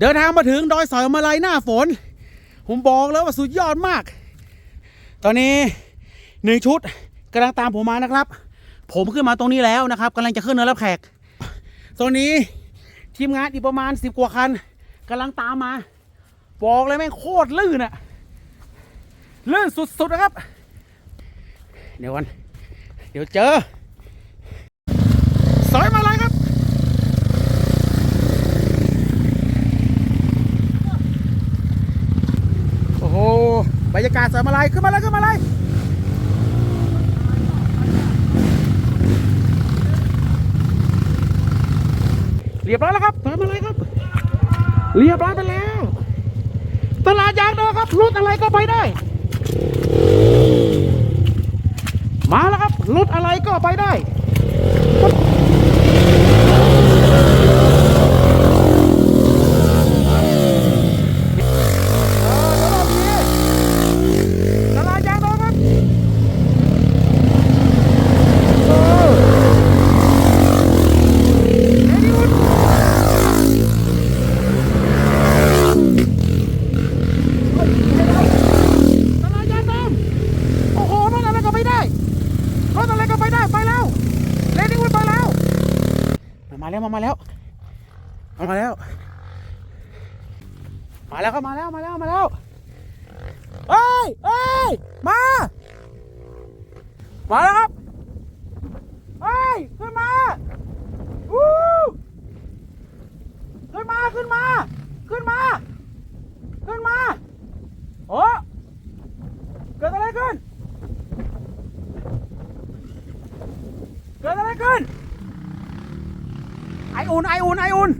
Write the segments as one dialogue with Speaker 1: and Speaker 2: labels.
Speaker 1: เดินทางมาถึงดอยสอยมาลัยหน้าฝน ผมบอกแล้วว่าสุดยอดมาก ตอนนี้หนึ่งชุดกำลังตามผมมานะครับ ผมขึ้นมาตรงนี้แล้วนะครับกำลังจะขึ้นเนินรับแขก ตอนนี้ทีมงานอีกประมาณสิบกว่าคันกำลังตามมา บอกเลยแม่งโคตรลื่นอะลื่นสุดๆนะครับ เดี๋ยวก่อนเดี๋ยวเจอสอยมาเลยครับ โอ้โห บรรยากาศสวยมาลายขึ้นมาเลยขึ้นมาเลยเรียบร้อยแล้วครับสวยมาเลยครับ เรียบร้อยไปแล้ว ตลาดยางดอครับรถอะไรก็ไปได้ มาแล้วครับรถอะไรก็ไปได้ ตลาดยางดองครับโอ้เฮ้ยนี่คุณตลาดยางดองโอ้โหรถอะไรก็ไปได้ รถอะไรก็ไปได้ไปแล้วเลดี้วุดไปแล้วมาแล้วมามาแล้วมาแล้ว มาแล้วก็มาแล้วมาแล้วมาแล้วเอ้ยเอ้ยมา มาแล้วครับเอ้ย ขึ้นมาวู้ขึ้นมา ขึ้นมา ขึ้นมา ขึ้นมา โอ้เกิดอะไรขึ้น เกิดอะไรขึ้น ไออุ่นไออุ่นไออุ่น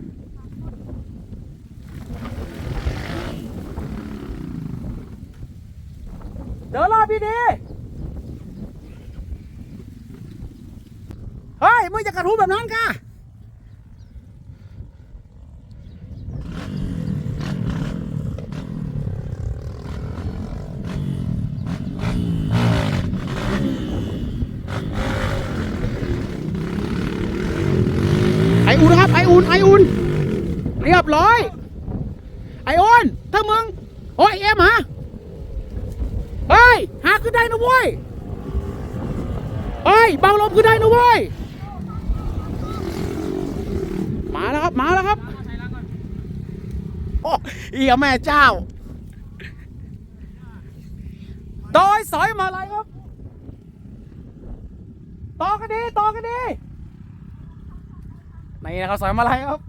Speaker 1: เดินรอพี่ดีเฮ้ยมึงจะกระทุ้แบบนั้นกะ ไอ อุ่นไออุ่นเรียบร้อย ไออุ่นถ้ามึง โอ้ยเอ็มฮะเฮ้ยหาขึ้นได้นะเว้ยเฮ้ยบางลมขึ้นได้นะเว้ยมาแล้วครับมาแล้วครับโอ้เอียแม่เจ้าดอยสอยมาอะไรครับต่อกันดีต่อกันดี นี่นะครับสอยมาอะไรครับ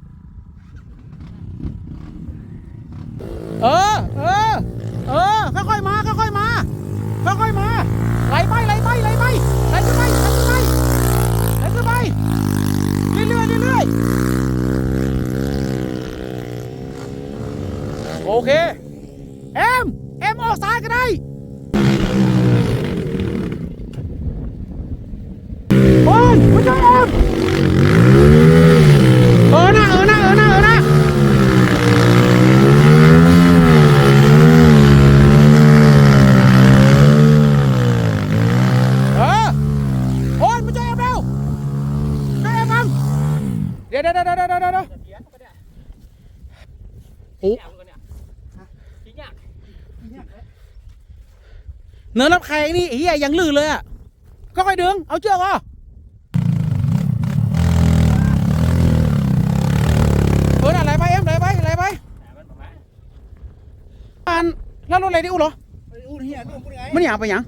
Speaker 1: เออ เออ เออ ค่อยๆมา ค่อยๆมา ค่อยๆมาไหลไปไหลไปไหลไปไหลขึ้นไปไหลขึ้นไปไหลขึ้นไปเรื่อยๆเรื่อยๆโอเค เอ็ม เอ็มออกซ้ายก็ได้โอ้ยไม่ใช่เอ็ม เออนะเออนะเออนะเออนะ เออโอนมาช่วยเอ็มเร็วช่วยเอ็มบังเดี๋ยวเดี๋ยวเดี๋ยวเดี๋ยวเดี๋ยวเดี๋ยวโอ้เนินรับแขกนี่เฮียยังลื่นเลยอะก็ค่อยดึง เอาเชือกอะเออน่ะไหลไปเอ็มไหลไปไหลไปอันแล้วรถอะไรดิอู้เหรอ
Speaker 2: อู้เฮียลูกกูไง
Speaker 1: มันอยากไปหยัง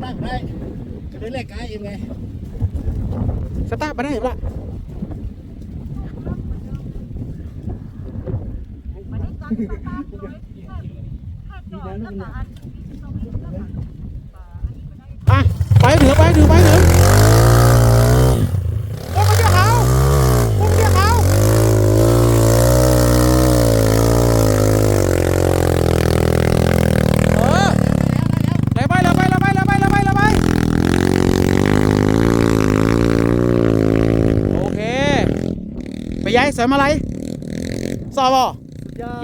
Speaker 2: ได้ไม่ได้จะได้เลขกายเองไง
Speaker 1: สตาร์ทไปได้หรือเปล่า อะไปเหนือไปเหนือไปเหนือโอ้ยมาเที่ยวเขาโอ้ยมาเที่ยวเขาเออไหลไปไหลไปไหลไปไหลไปไหลไปไหลไปโอเค ไปย้ายเสริมอะไรสอบอะ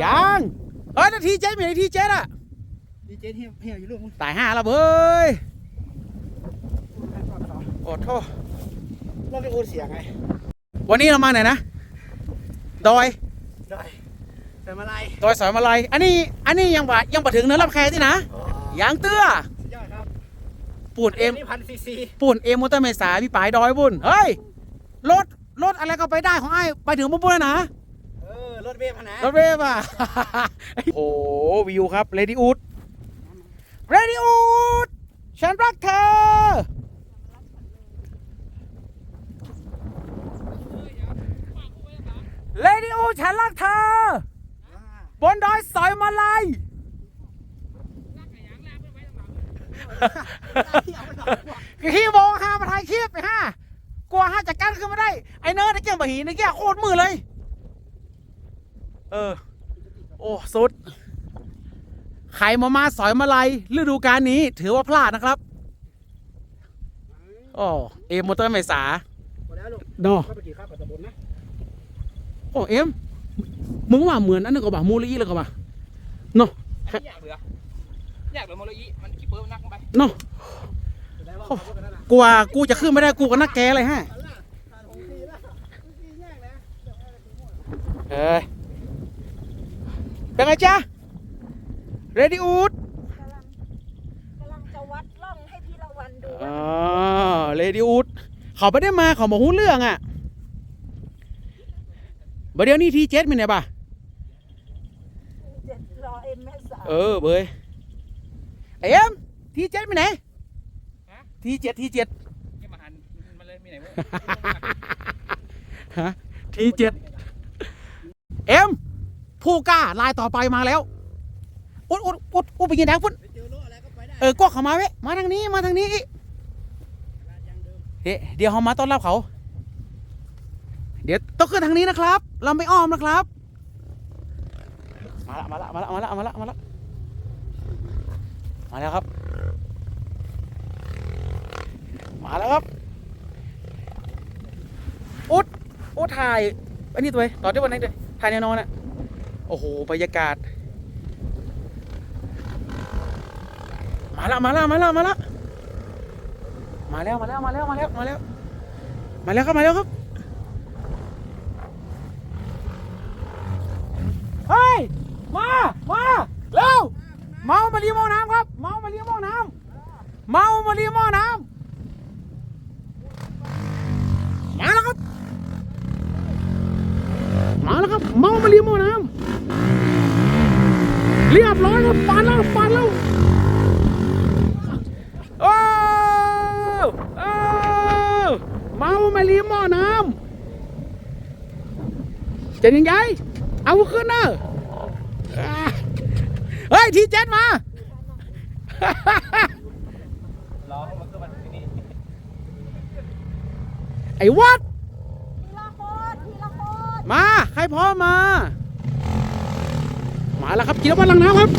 Speaker 1: ยังเอ้ยนาทีเจ็ดมีนาทีเจ็ดอะ
Speaker 2: ดีเจเฮียเฮียอยู่ลูกมึง
Speaker 1: ตายห้าแล้วเว้ยโอ้โทษ
Speaker 2: เราได้อู้เสียงไง
Speaker 1: วันนี้เรามาไหนนะดอย
Speaker 2: ดอยแต่มาลาย
Speaker 1: ดอยสอยมาลัยอันนี้อันนี้ยังบ่ยังบ่ถึงเนินรับแคที่นะยางเตื้อ
Speaker 2: สุดยอดครับ
Speaker 1: ปูนเอ็ม
Speaker 2: นี่พันซีซี
Speaker 1: ปูนเอ็มมอเตอร์เมษาพี่ปายดอยบุญเฮ้ยรถรถอะไรก็ไปได้ของไอ้ไปถึงบุญบุญแล้วนะ
Speaker 2: เรถเวฟนะ
Speaker 1: รถเวฟอะ โอ้โหวิวครับเรดิอูดเรดิอูดฉันรักเธอเรดิอูดฉันรักเธอ บนดอยสอยมาลัยขี้โมงห้ามาถ่ายคลิปไปห้ากลัวห้าจัดการขึ้นมาได้ ไอ้เนิร์ดไอ้เกี่ยงบะหีไอ้เกี่ยโคตรมือเลย เออ โอ้สุดใครมามาสอยมาลัยฤดูกาลนี้ ถือว่าพลาดนะครับโอ้เอ็มมอเตอร์เมษา
Speaker 2: หมดแล้วลูก
Speaker 1: เนาะ
Speaker 2: เข้าไปกี่ข้าวกับตะบนนะ
Speaker 1: โอ้เอ็มมึงว่าเหมือนอันนึงก็บ่ามูลอีเลยก็บ่าเนาะ
Speaker 3: อยากเหลืออยากเหลือโมโลอีมันขี้เปิ้ลนักไป
Speaker 1: เนาะ
Speaker 2: จะได้ว่าเขาพูดกันนั่นน่ะ
Speaker 1: กูว่ากูจะขึ้นไม่ได้กูก็นักแกเลยฮะ
Speaker 2: เอาล่ะผ่านของดีละดีแยกนะ
Speaker 1: เอ้ยเป็นไงจ๊ะเรดิอูด
Speaker 4: กำลังกำลังจะวัดล่องให้พี่ละวันดู
Speaker 1: อ๋
Speaker 4: ว่า
Speaker 1: อเรดิอูดเขาไม่ได้มาเขาบอกหูเรื่องอะบัดเดี๋ยวนี้ทีเจ็ดมีไหนบ่ะ
Speaker 4: เจ็ดรอเอ็มแม่สาว
Speaker 1: เออเบยไอเอ็มทีเจ็ดมีไหนทีเจ็ดทีเจ็ด
Speaker 3: นี่มาหันมันเลยมีไหนวะ
Speaker 1: ฮะทีเจ็ดเอ็ม ผู้กล้าลายต่อไปมาแล้วอุดอุดอุดอุดไปยิงแดงพุ่น
Speaker 2: ไปเจอโลอะไรก็ไปได้
Speaker 1: เออกวกเขามาเว้ยมาทางนี้มาทางนี้อีก
Speaker 2: ยังเดิม
Speaker 1: เดี๋ยวเดี๋ยวเขามาต้อนรับเขา เดี๋ยวต้องขึ้นทางนี้นะครับ เราไม่อ้อมนะครับ มาละมาละมาละมาละมาละมาละมาแล้วครับ มาแล้วครับอุดอุดถ่ายอันนี้ตัวเองต่อที่วันไหนด้วยถ่ายแน่นอนอะ โอ้โห บรรยากาศ มาละมาละมาละมาละมาแล้วมาแล้วมาแล้วมาแล้วมาแล้วมาแล้วครับมาแล้วครับเฮ้ยมามาเร็วเมามาเลี้ยหม้อน้ำครับ เมามาเลี้ยหม้อน้ำเมามาเลี้ยหม้อน้ำมาแล้วครับมาแล้วครับเมามาเลี้ยหม้อน้ำ เรียบร้อยครับปานแล้วปานแล้วโอ้โอ้เมามาลีหม้อน้ำจะยังไงเอาขึ้นนะอ่าเฮ้ย ทีเจ็ดมา
Speaker 3: ร้องมันก็มันที่นี่
Speaker 1: ไอ้วัด
Speaker 4: พี่ละคนพี่ละคน
Speaker 1: มา ใครพร้อมมา มาแล้วครับกินแล้ววันหลังน้ำครับ